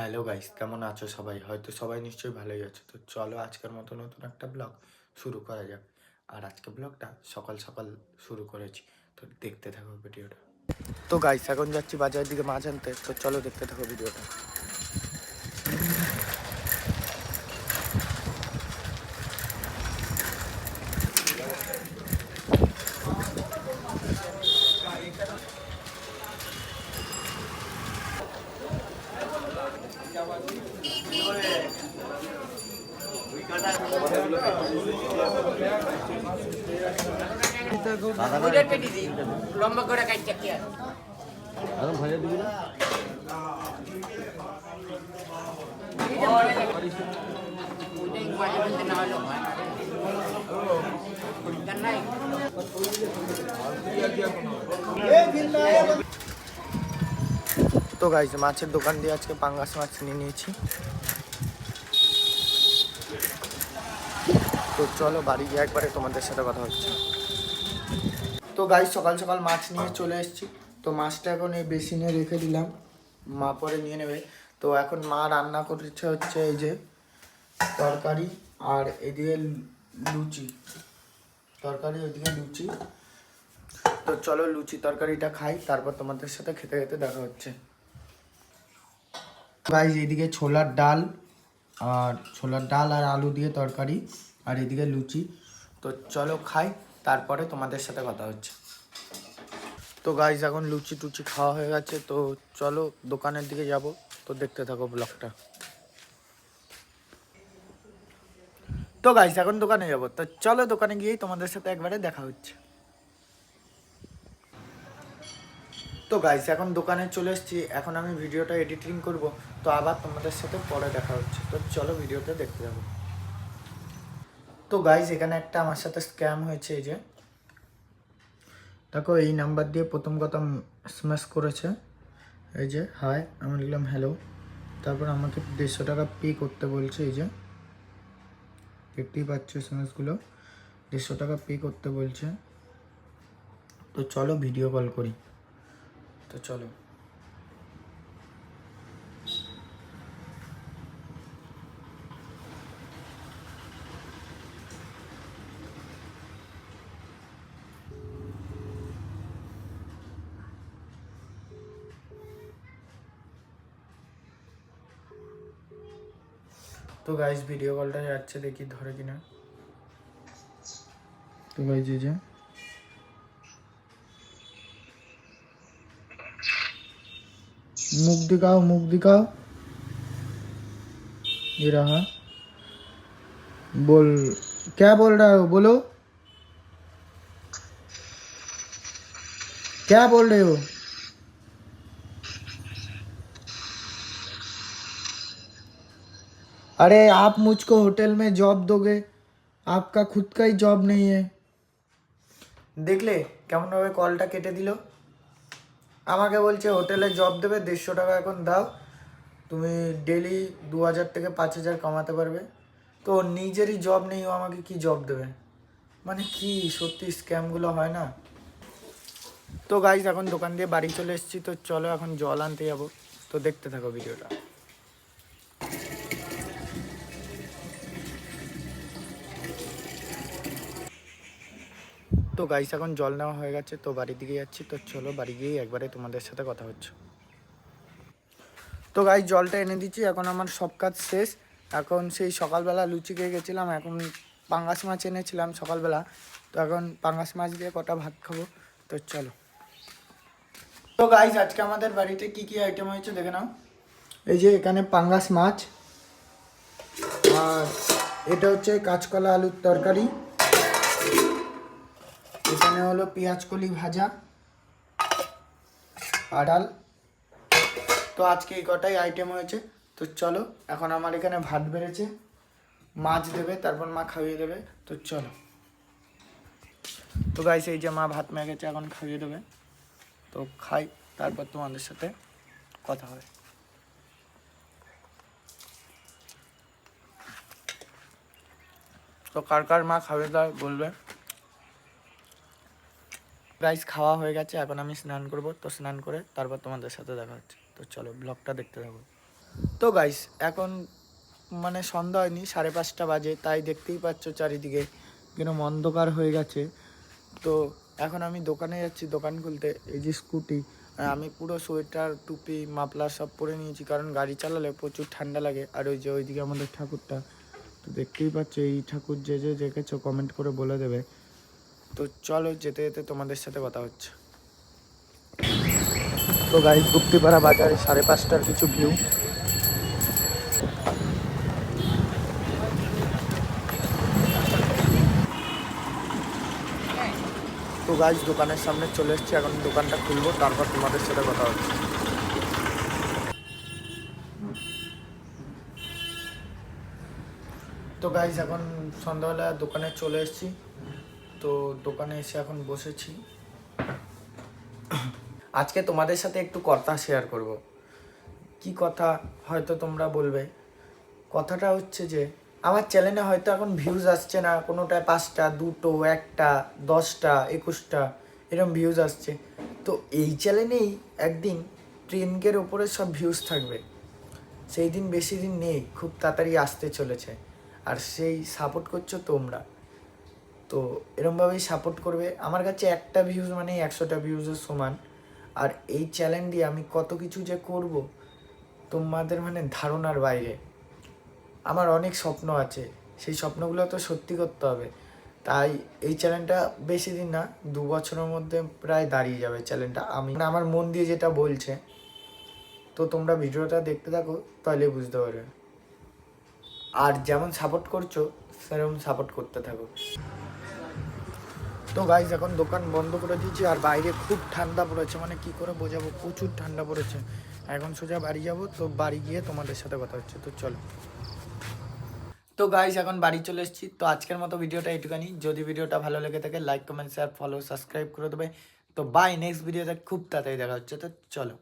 Hello guys কেমন আছো সবাই? হয়তো সবাই নিশ্চয়ই ভালোই আছো। তো চলো আজকের মতো নতুন একটা ব্লগ শুরু করা যাক। আর আজকে ব্লগটা সকাল সকাল শুরু করেছি। তো দেখতে থাকো ভিডিওটা তো গাইস এখন যাচ্ছি বাজারের দিকে মাছ আনতে। তো চলো দেখতে থাকো ভিডিওটা লম্বা করে কাটটা কি আর ওইটাই মাঝে না হলেও হয় তো গাইস মাছের দোকান দিয়ে আজকে পাঙ্গাস মাছ নিয়ে নিয়েছি। তো চলো, বাড়ি গিয়ে একবারে তোমাদের সাথে কথা হচ্ছে। তো গাইস সকাল সকাল মাছ নিয়ে চলে এসেছি। তো মাছটা এখন এই বেসিনে রেখে দিলাম। মা পরে নিয়ে নেবে। তো এখন মা রান্না করেছে হচ্ছে এই যে তরকারি আর এদিকে লুচি। তরকারি ওইদিকে লুচি। তো চলো, লুচি তরকারিটা খাই, তারপর তোমাদের সাথে খেতে খেতে দেখা হচ্ছে। গাইজ এদিকে ছোলার ডাল আর ছোলার ডাল আর আলু দিয়ে তরকারি আর এদিকে লুচি। তো চলো খাই, তারপরে তোমাদের সাথে কথা হচ্ছে। তো গাইজ এখন লুচি টুচি খাওয়া হয়ে গেছে, তো চলো দোকানের দিকে যাব। তো দেখতে থাকো ব্লগটা তো গাইজ এখন দোকানে যাব। তো চলো দোকানে গিয়েই তোমাদের সাথে একবারে দেখা হচ্ছে। তো গাইস এখন দোকানে চলে এসেছি। এখন আমি ভিডিওটা এডিটিং করব। তো আবার তোমাদের সাথে পরে দেখা হচ্ছে। তো চলো ভিডিওটা দেখতে যাব তো গাইস এখানে একটা আমার সাথে স্ক্যাম হয়েছে এই যে। দেখো, এই নাম্বার দিয়ে প্রথম কথা স্ম্যাশ করেছে। এই যে হাই আমি লিখলাম হ্যালো তারপর আমাকে দেড়শো টাকা পে করতে বলছে এই যে। দেখতেই পাচ্ছ স্ম্যাশগুলো দেড়শো টাকা পে করতে বলছে। তো চলো ভিডিও কল করি। তো চলো। তো গাইস ভিডিও কলটা যাচ্ছে দেখি ধরে কিনা। তো গাইজ এই যে मुख दिखाओ मुख दिखाओ ये रहा बोल क्या बोल रहा हो बोलो क्या बोल रहे हो अरे आप मुझको होटल में जॉब दोगे आपका खुद का ही जॉब नहीं है দেখলে কেমনভাবে কলটা কেটে দিল আমাকে বলছে হোটেলে জব দেবে, দেড়শো টাকা এখন দাও। তুমি ডেলি দু হাজার থেকে পাঁচ হাজার কামাতে পারবে। তো নিজেরই জব নেই, ও আমাকে কি জব দেবে? মানে কি, সত্যি স্ক্যামগুলো হয় না? তো গাইজ এখন দোকান দিয়ে বাড়ি চলে এসেছি, তো চলো এখন জল আনতে যাব। তো দেখতে থাকো ভিডিওটা। তো গাইস এখন জল নেওয়া হয়ে গেছে, তো বাড়ির দিকে যাচ্ছি। তো চলো বাড়ি গিয়ে একবারে তোমাদের সাথে কথা হচ্ছে। তো গাইস জলটা এনে দিচ্ছি, এখন আমার সব কাজ শেষ। এখন সেই সকালবেলা লুচি খেয়ে গেছিলাম, এখন পাঙ্গাস মাছ এনেছিলাম সকালবেলা। তো এখন পাঙ্গাস মাছ দিয়ে কটা ভাত খাব, তো চলো। তো গাইস আজকে আমাদের বাড়িতে কি কি আইটেম হয়েছে দেখে নাও। এই যে এখানে পাঙ্গাস মাছ, আর এটা হচ্ছে কাঁচকলা আলুর তরকারি। এখানে হলো পেঁয়াজ কলি ভাজা আড়াল তো আজকে এই কটাই আইটেম হয়েছে। তো চলো, এখন আমার এখানে ভাত বেড়েছে, মাছ দেবে, তারপর মা খাইয়ে দেবে। তো চলো। তো গাইস এই যে মা ভাত মেখেছে এখন খাইয়ে দেবে। তো খাই, তারপর তোমাদের সাথে কথা হবে। তো কার কার মা খাবে তা বলবে। গাইস খাওয়া হয়ে গেছে, এখন আমি স্নান করব। তো স্নান করে তারপর তোমাদের সাথে দেখা হচ্ছে। তো চলো ব্লগটা দেখতে থাকো। তো গাইস এখন মানে সন্ধ্যা হয়নি, সাড়ে পাঁচটা বাজে, তাই দেখতেই পাচ্ছ চারিদিকে কিরম অন্ধকার হয়ে গেছে। তো এখন আমি দোকানে যাচ্ছি, দোকান খুলতে, এই যে স্কুটি আর আমি পুরো সোয়েটার টুপি, মাফলার সব পরে নিয়েছি, কারণ গাড়ি চালালে প্রচুর ঠান্ডা লাগে। আর ওই যে ওইদিকে আমাদের ঠাকুরটা। তো দেখতেই পাচ্ছ, এই ঠাকুর যে যে দেখেছ কমেন্ট করে বলে দেবে। তো চলো যেতে যেতে তোমাদের সাথে কথা হচ্ছে। তো গাইস গুপ্তিপাড়া বাজারে সাড়ে পাঁচটার কিছু ভিউ তো গাইস দোকানের সামনে চলে এসেছি, এখন দোকানটা খুলবো, তারপর তোমাদের সাথে কথা হচ্ছে। তো গাইস এখন সন্ধ্যাবেলা দোকানে চলে এসেছি। তো দোকানে এসে এখন বসেছি। আজকে তোমাদের সাথে একটু কথা শেয়ার করব। কি কথা হয়তো তোমরা বলবে? কথাটা হচ্ছে যে, আমার চ্যানেলে হয়তো এখন ভিউজ আসছে না কোনোটায় পাঁচটা, দুটো, একটা, দশটা, একুশটা এরকম ভিউজ আসছে। তো এই চ্যানেলেই একদিন ট্রেনকের ওপরে সব ভিউজ থাকবে। সেই দিন বেশি দিন নেই, খুব তাড়াতাড়ি আসতে চলেছে। আর সেই সাপোর্ট করছ তোমরা। তো এরমভাবেই সাপোর্ট করবে। আমার কাছে একটা ভিউজ মানে একশোটা ভিউজের সমান। আর এই চ্যানেল দিয়ে আমি কত কিছু যে করব, তোমাদের মানে ধারণার বাইরে। আমার অনেক স্বপ্ন আছে, সেই স্বপ্নগুলো তো সত্যি করতে হবে। তাই এই চ্যানেলটা বেশি দিন না, দু বছরের মধ্যে প্রায় দাঁড়িয়ে যাবে চ্যানেলটা আমি মানে আমার মন দিয়ে যেটা বলছে, তো তোমরা ভিডিওটা দেখতে থাকো, তাহলে বুঝতে পারবে। আর যেমন সাপোর্ট করছ, সেরকম সাপোর্ট করতে থাকো। তো গাইজ এখন দোকান বন্ধ করে দিয়েছি আর বাইরে খুব ঠান্ডা পড়েছে। মানে কি করে বোঝাবো? প্রচুর ঠান্ডা পড়েছে। এখন সোজা বাড়ি যাব, তো বাড়ি গিয়ে তোমাদের সাথে কথা হচ্ছে। তো চলো। তো গাইজ এখন বাড়ি চলে এসেছি। তো আজকের মতো ভিডিওটা এইটুখানি। যদি ভিডিওটা ভালো লেগে থাকে like comment share follow subscribe করে দেবে। তো বাই নেক্সট ভিডিওতে খুব তাড়াতাড়ি দেখা হচ্ছে। তো চলো।